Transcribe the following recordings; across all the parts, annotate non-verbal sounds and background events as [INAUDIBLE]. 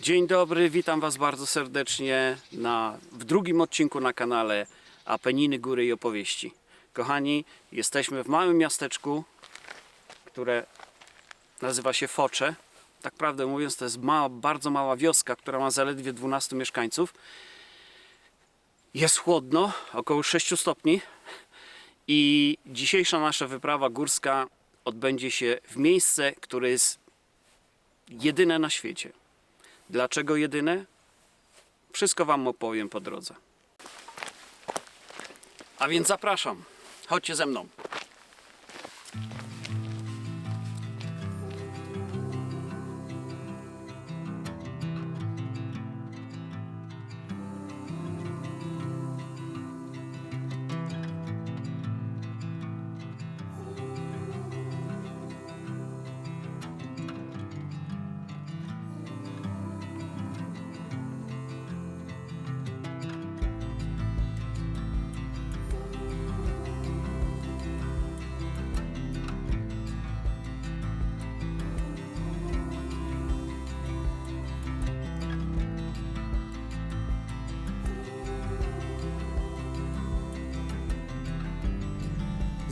Dzień dobry, witam Was bardzo serdecznie na, w drugim odcinku na kanale Apeniny, Góry i Opowieści. Kochani, jesteśmy w małym miasteczku, które nazywa się Focze. Tak prawdę mówiąc, to jest mała, bardzo mała wioska, która ma zaledwie 12 mieszkańców. Jest chłodno, około 6 stopni. I dzisiejsza nasza wyprawa górska odbędzie się w miejsce, które jest jedyne na świecie. Dlaczego jedyne? Wszystko Wam opowiem po drodze. A więc zapraszam. Chodźcie ze mną.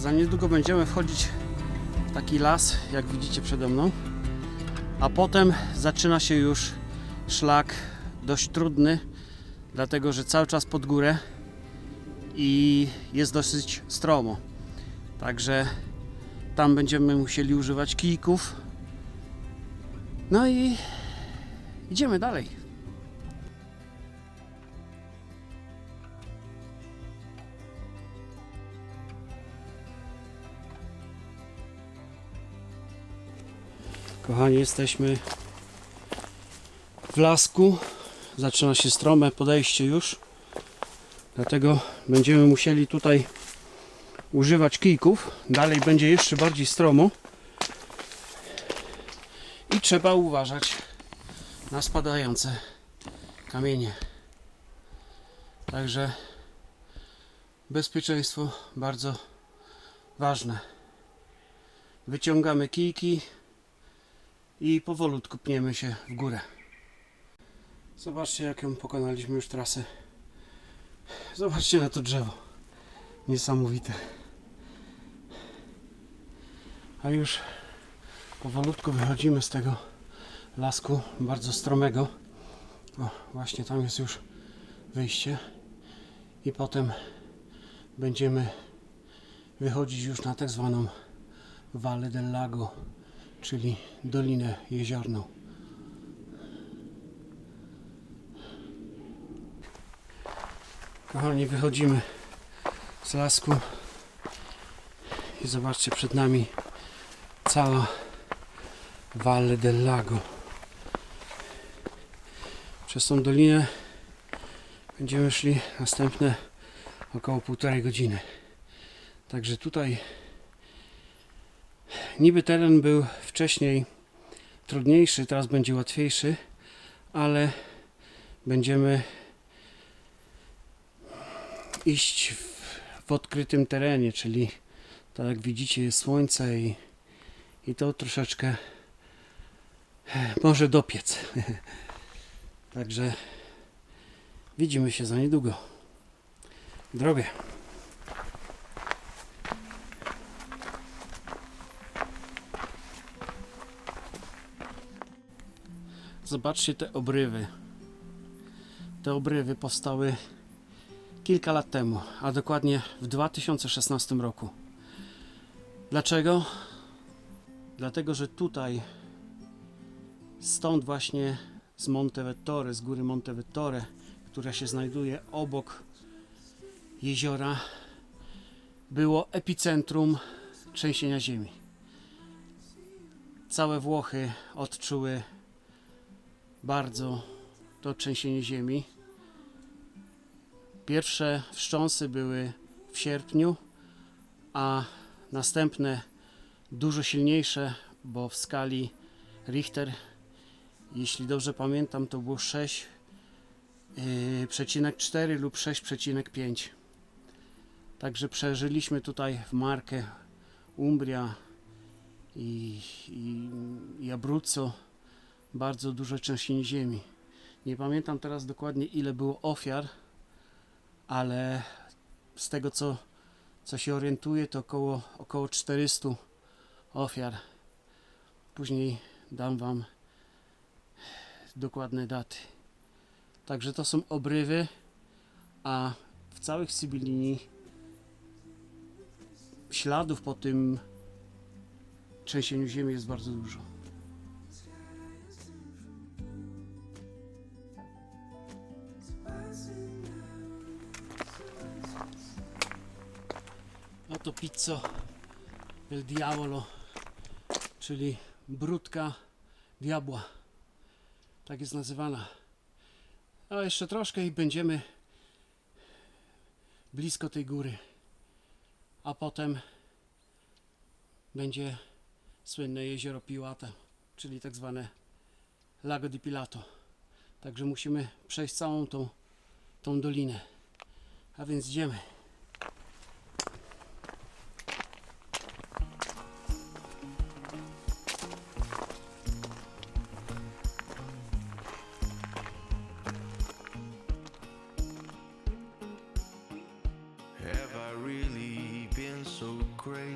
Za niedługo będziemy wchodzić w taki las, jak widzicie przede mną. A potem zaczyna się już szlak dość trudny, dlatego że cały czas pod górę i jest dosyć stromo. Także tam będziemy musieli używać kijków. No i idziemy dalej. Kochani, jesteśmy w lasku. Zaczyna się strome podejście już. Dlatego będziemy musieli tutaj używać kijków. Dalej będzie jeszcze bardziej stromo. I trzeba uważać na spadające kamienie. Także bezpieczeństwo bardzo ważne. Wyciągamy kijki i powolutku pniemy się w górę. Zobaczcie jaką pokonaliśmy już trasę. Zobaczcie na to drzewo. Niesamowite. A już powolutku wychodzimy z tego lasku bardzo stromego. O, właśnie tam jest już wyjście. I potem będziemy wychodzić już na tak zwaną Valle del Lago czyli Dolinę Jeziorną. Kochani, wychodzimy z lasku i zobaczcie przed nami cała Valle del Lago. Przez tą dolinę będziemy szli następne około półtorej godziny. Także tutaj Niby teren był wcześniej trudniejszy, teraz będzie łatwiejszy, ale będziemy iść w, w odkrytym terenie, czyli tak jak widzicie jest słońce i, i to troszeczkę może dopiec. [LAUGHS] Także widzimy się za niedługo. Drogę. Zobaczcie te obrywy. Te obrywy powstały kilka lat temu, a dokładnie w 2016 roku. Dlaczego? Dlatego, że tutaj, stąd właśnie z Monte Vettore, z góry Monte Vettore, która się znajduje obok jeziora, było epicentrum trzęsienia ziemi. Całe Włochy odczuły bardzo to trzęsienie ziemi. Pierwsze wstrząsy były w sierpniu, a następne dużo silniejsze, bo w skali Richter, jeśli dobrze pamiętam, to było 6,4 lub 6,5. Także przeżyliśmy tutaj w Markę, Umbria i, i, i Abruzzo bardzo duże trzęsienie ziemi. Nie pamiętam teraz dokładnie ile było ofiar, ale z tego co, co się orientuję to około, około 400 ofiar. Później dam Wam dokładne daty. Także to są obrywy, a w całych Sybilini śladów po tym trzęsieniu ziemi jest bardzo dużo. Oto pizzo del diavolo, czyli brudka diabła. Tak jest nazywana. A jeszcze troszkę i będziemy blisko tej góry. A potem będzie słynne jezioro Piłata, czyli tak zwane Lago di Pilato. Także musimy przejść całą tą, tą dolinę. A więc idziemy.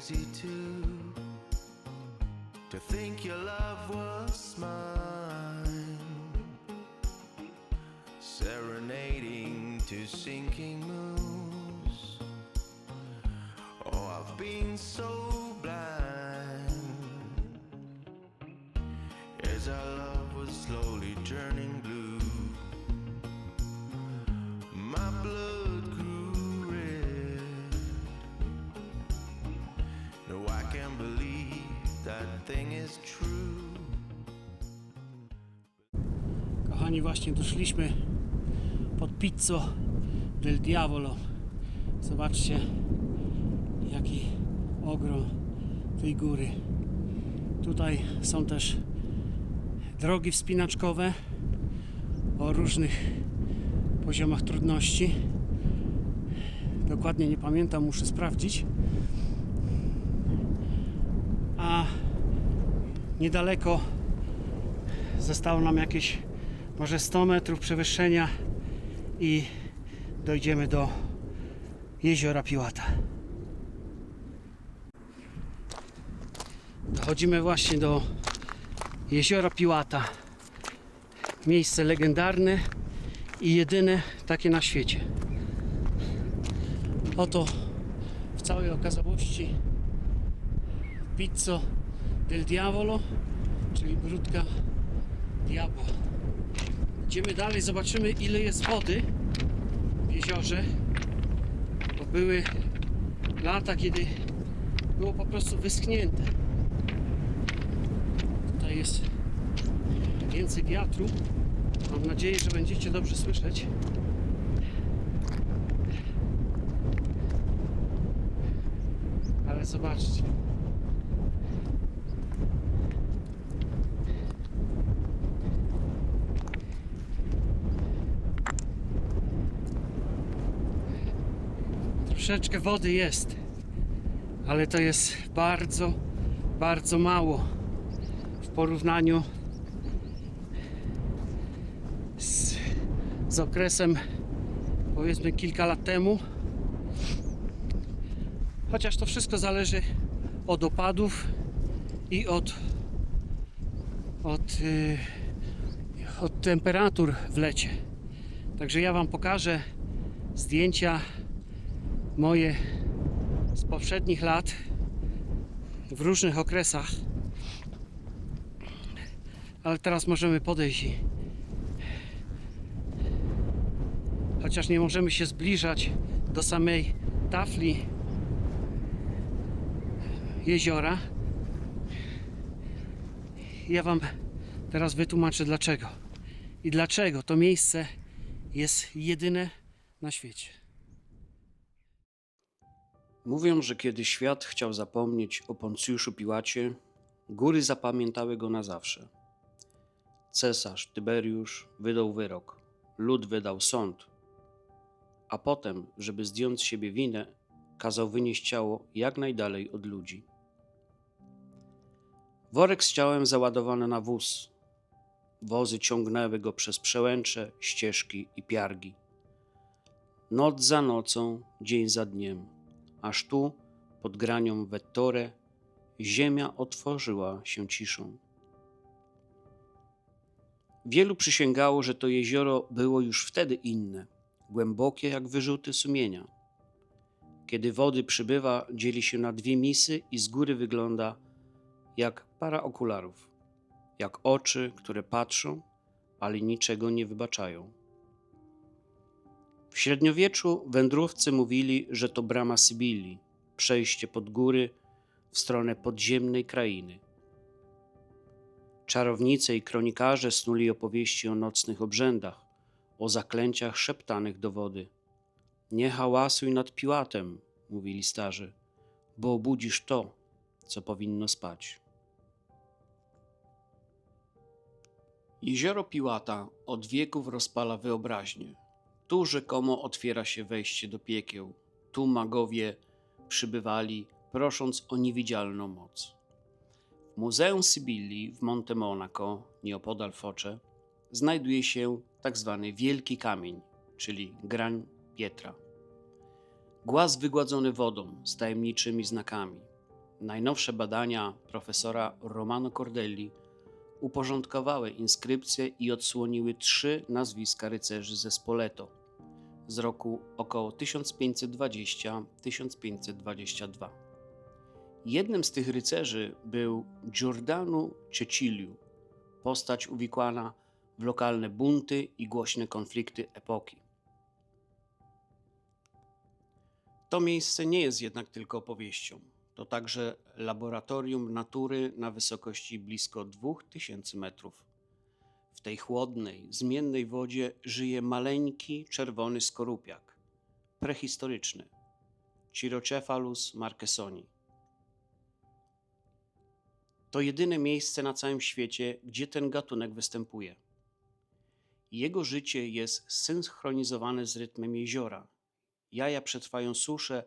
Crazy to to think your love was mine? Serenading to sinking moons. Oh, I've been so blind as our love was slowly turning Kochani, właśnie doszliśmy pod Pizzo del Diavolo. Zobaczcie, jaki ogrom tej góry. Tutaj są też drogi wspinaczkowe o różnych poziomach trudności. Dokładnie nie pamiętam, muszę sprawdzić. A niedaleko Zostało nam jakieś może 100 metrów przewyższenia i dojdziemy do jeziora Piłata. Dochodzimy właśnie do jeziora Piłata. Miejsce legendarne i jedyne takie na świecie. Oto w całej okazałości Pizzo del Diavolo, czyli brudka diabła. Idziemy dalej, zobaczymy ile jest wody w jeziorze. Bo były lata, kiedy było po prostu wyschnięte. Tutaj jest więcej wiatru. Mam nadzieję, że będziecie dobrze słyszeć. Ale zobaczcie. Troszeczkę wody jest, ale to jest bardzo, bardzo mało w porównaniu z, z okresem powiedzmy kilka lat temu. Chociaż to wszystko zależy od opadów i od, od, yy, od temperatur w lecie. Także ja Wam pokażę zdjęcia moje z poprzednich lat w różnych okresach. Ale teraz możemy podejść chociaż nie możemy się zbliżać do samej tafli jeziora. Ja Wam teraz wytłumaczę dlaczego. I dlaczego to miejsce jest jedyne na świecie. Mówią, że kiedy świat chciał zapomnieć o Poncjuszu Piłacie, góry zapamiętały go na zawsze. Cesarz Tyberiusz wydał wyrok, lud wydał sąd, a potem, żeby zdjąć z siebie winę, kazał wynieść ciało jak najdalej od ludzi. Worek z ciałem załadowano na wóz. Wozy ciągnęły go przez przełęcze, ścieżki i piargi. Noc za nocą, dzień za dniem, aż tu, pod granią Vettore, ziemia otworzyła się ciszą. Wielu przysięgało, że to jezioro było już wtedy inne, głębokie jak wyrzuty sumienia. Kiedy wody przybywa, dzieli się na dwie misy i z góry wygląda jak para okularów, jak oczy, które patrzą, ale niczego nie wybaczają. W średniowieczu wędrowcy mówili, że to brama Sybilii, przejście pod góry w stronę podziemnej krainy. Czarownice i kronikarze snuli opowieści o nocnych obrzędach, o zaklęciach szeptanych do wody. Nie hałasuj nad piłatem, mówili starzy, bo obudzisz to, co powinno spać. Jezioro Piłata od wieków rozpala wyobraźnię. Tu rzekomo otwiera się wejście do piekieł. Tu magowie przybywali, prosząc o niewidzialną moc. W Muzeum Sybilii w Monte Monaco, nieopodal Focze, znajduje się tak zwany Wielki Kamień, czyli Gran Pietra. Głaz wygładzony wodą z tajemniczymi znakami. Najnowsze badania profesora Romano Cordelli uporządkowały inskrypcje i odsłoniły trzy nazwiska rycerzy ze Spoleto z roku około 1520-1522. Jednym z tych rycerzy był Giordano Ceciliu, postać uwikłana w lokalne bunty i głośne konflikty epoki. To miejsce nie jest jednak tylko opowieścią. To także laboratorium natury na wysokości blisko 2000 metrów. W tej chłodnej, zmiennej wodzie żyje maleńki czerwony skorupiak, prehistoryczny, Chirocephalus marquesoni. To jedyne miejsce na całym świecie, gdzie ten gatunek występuje. Jego życie jest synchronizowane z rytmem jeziora. Jaja przetrwają suszę,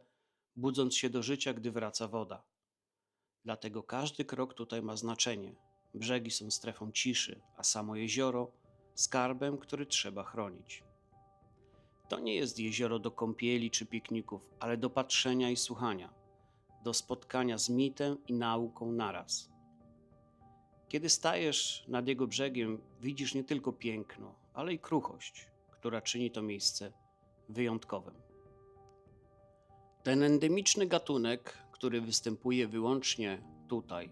budząc się do życia, gdy wraca woda. Dlatego każdy krok tutaj ma znaczenie. Brzegi są strefą ciszy, a samo jezioro skarbem, który trzeba chronić. To nie jest jezioro do kąpieli czy pikników, ale do patrzenia i słuchania, do spotkania z mitem i nauką naraz. Kiedy stajesz nad jego brzegiem, widzisz nie tylko piękno, ale i kruchość, która czyni to miejsce wyjątkowym. Ten endemiczny gatunek, który występuje wyłącznie tutaj,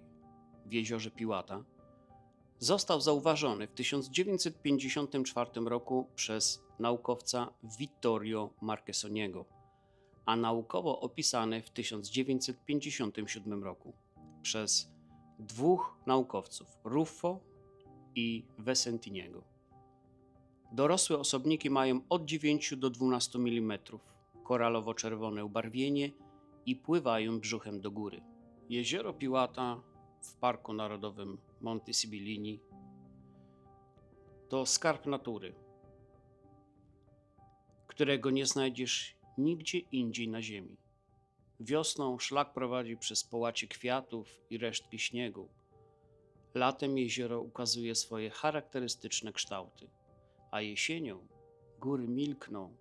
w jeziorze Piłata, został zauważony w 1954 roku przez naukowca Vittorio Marchesoniego, a naukowo opisany w 1957 roku przez dwóch naukowców, Ruffo i Vesentiniego. Dorosłe osobniki mają od 9 do 12 mm, koralowo-czerwone ubarwienie i pływają brzuchem do góry. Jezioro Piłata w Parku Narodowym Monte Sibillini to skarb natury, którego nie znajdziesz nigdzie indziej na ziemi. Wiosną szlak prowadzi przez połacie kwiatów i resztki śniegu. Latem jezioro ukazuje swoje charakterystyczne kształty, a jesienią góry milkną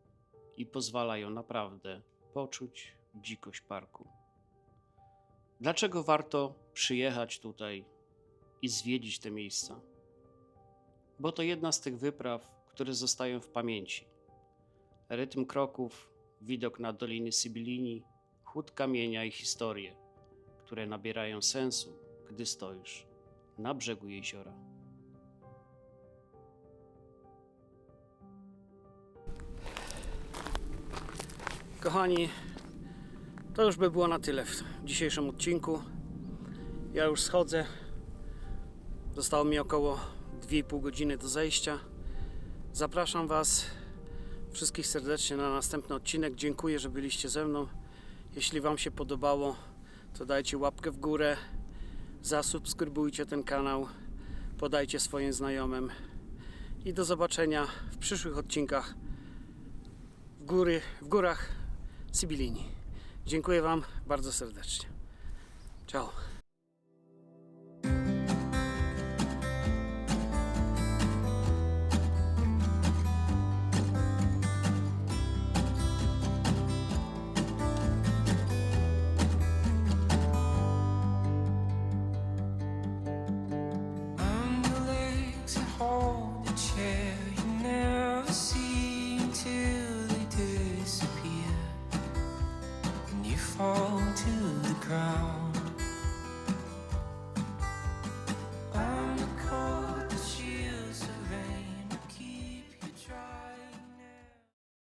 i pozwalają naprawdę poczuć dzikość parku. Dlaczego warto przyjechać tutaj i zwiedzić te miejsca? Bo to jedna z tych wypraw, które zostają w pamięci. Rytm kroków, widok na Doliny Sybillini, chód kamienia i historie, które nabierają sensu, gdy stoisz na brzegu jeziora. Kochani, to już by było na tyle w dzisiejszym odcinku. Ja już schodzę. Zostało mi około 2,5 godziny do zejścia. Zapraszam Was wszystkich serdecznie na następny odcinek. Dziękuję, że byliście ze mną. Jeśli Wam się podobało, to dajcie łapkę w górę, zasubskrybujcie ten kanał, podajcie swoim znajomym i do zobaczenia w przyszłych odcinkach w, góry, w górach Sybillini. Dziękuję Wam bardzo serdecznie. Ciao.